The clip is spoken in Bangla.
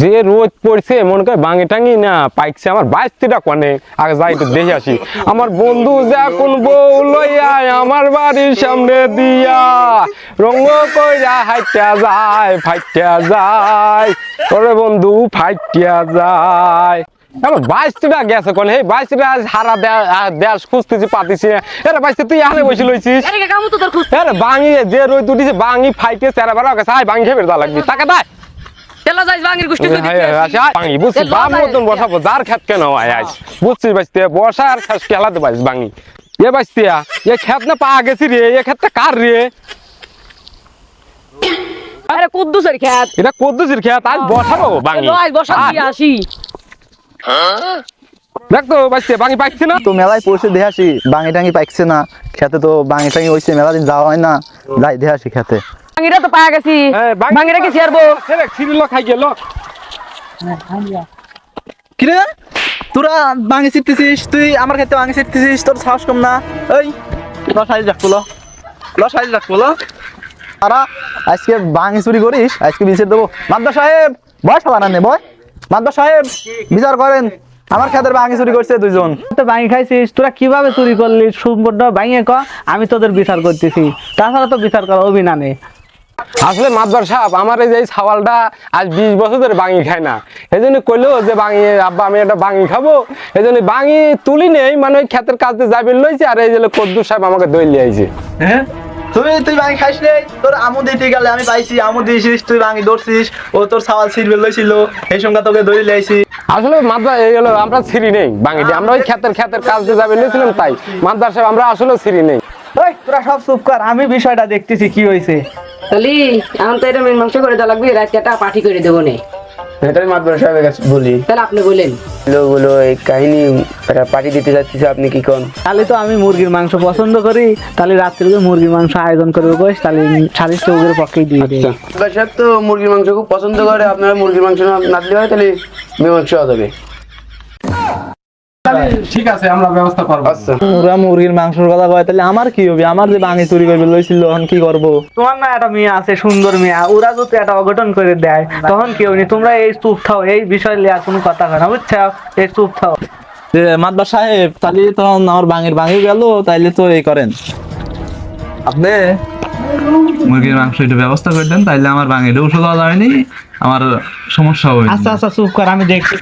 যে রোদ পড়ছে মনে করে বাঙি টাঙি না পাইছে আমার বাইশটা কনে? আগে যাই একটু দেখে আসি। আমার বন্ধু যখন বউ লইয়া আমার বাড়ির সামনে দিয়া রঙ্গ কইরা হাইটা যায় ফাইটা যায়। ওরে বন্ধু ফাইটা যায়। আমার বাইশটা গেছে কোন? হে বাইশটা হারা দেশ খুঁজতেছি পাতিছি না। এরা বাইশটা তুই এখানে বসে লইছিস? আরে তো বাঙি যে রোদ উঠিছে বাঙি ফাইটে চেরা বেড়া গেছে হাই বাঙি খেয়ে দা লাগবি। টাকা দাই তেলা যাইস বাঙির গুষ্টি যদি বাঙি বুঝছি বাপ মতন বসাবো যার খেত কেন আজ বুঝছিস বাইসতে বর্ষা আর খেস খেলাতে এ এ খেত না পা গেছি রে এ খেতটা কার রে? আরে কুদ্দুসের খেত এটা কদ্দুসির খেত আজ বসাবো বসা দিয়ে আসি। দেখ তো বাঙি পাইছি না? তো মেলায় পৌঁছে দেখে আসি বাঙি টাঙি পাইছে না খেতে তো বাঙি টাঙি হয়েছে মেলা দিন যাওয়া হয় না। যাই দেখে আসি খেতে বাঙিটা তো পায়া গেছি। হ্যাঁ, কি ছেলে ছিড়িল খাই গেল কিরে? তোরা বাঙি ছিটতেছিস তুই আমার খেতে বাঙি ছিটতেছিস তোর সাহস কম না। রাখব রাখব ল। তারা আজকে বাঙি চুরি করিস আজকে বিচার দেবো। মাদ্দা সাহেব বয় সবার নে বয়। মাদ্দা সাহেব বিচার করেন। আমার খেতের বাঙি চুরি করছে দুইজন। তো ভাঙি খাইছিস তোরা কীভাবে চুরি করলি? সম্পূর্ণ ভাঙিয়ে ক আমি তোদের বিচার করতেছি। তাছাড়া তো বিচার করা অভিনা নেই। আসলে মাদবার সাহেব আমার এই যে ছাওয়ালটা আজ বিশ বছর ধরে বাঙি খায় না। এই জন্য কইলো যে বাঙি আব্বা আমি একটা বাঙি খাব। এই জন্য বাঙি তুলি নেই মানে ওই ক্ষেতের কাজে যাবেন লইছে আর এই যে কদ্দু সাহেব আমাকে দই লিয়ে আইছে। হ্যাঁ? তুই তুই বাঙি খাইস রে তোর আমু দিতে গেলে আমি পাইছি আমু দিয়েছিস তুই বাঙি ধরছিস ও তোর সাওয়াল ছিড়বে লইছিল এই সঙ্গে তোকে লাইছি আসলে মাদবার এই হলো আমরা নেই বাঙিটি আমরা ওই ক্ষেতের ক্ষেতের তাই। মাদবার সাহেব আমরা আসলে নেই। তোরা সব চুপ কর আমি বিষয়টা দেখতেছি কি হয়েছে তাহলে এখন তো এটা মাংস করে দেওয়া লাগবে রাত একটা পার্টি করে দেবো নে। এটাই মাদবর সাহেবের কাছে বলি। তাহলে আপনি বলেন। বলো বলো এই কাহিনী একটা পার্টি দিতে যাচ্ছিস আপনি কি কোন? তাহলে তো আমি মুরগির মাংস পছন্দ করি তাহলে রাত্রে মুরগির মাংস আয়োজন করব কইস তাহলে সালিশ চৌকের পক্ষেই দিয়ে দেবে মাদবর সাহেব তো মুরগির মাংস খুব পছন্দ করে আপনারা মুরগির মাংস না না দিলে হয় তাহলে মীমাংস হবে ঠিক আছে আমরা ব্যবস্থা করব। আচ্ছা। ওরা মুরগির মাংসের কথা কয় তাহলে আমার কি হবে? আমার যে বাঙি চুরি করবে লইছিল তখন কি করব? তোমার না একটা মেয়ে আছে সুন্দর মেয়ে। ওরা যদি একটা অঘটন করে দেয় তখন কেউ নেই তোমরা এই চুপ থাও এই বিষয় নিয়ে কোনো কথা না বুঝছ? এই চুপ থাও। যে মাদবা সাহেব তাহলে তখন আমার বাঙির বাঙি গেল তাইলে তো এই করেন। আপনি? মুরগির মাংস একটু ব্যবস্থা করে দেন তাইলে আমার বাঙিটা ওষুধ দেওয়া যায়নি আমার সমস্যা হবে। আচ্ছা আচ্ছা চুপ কর আমি দেখছি।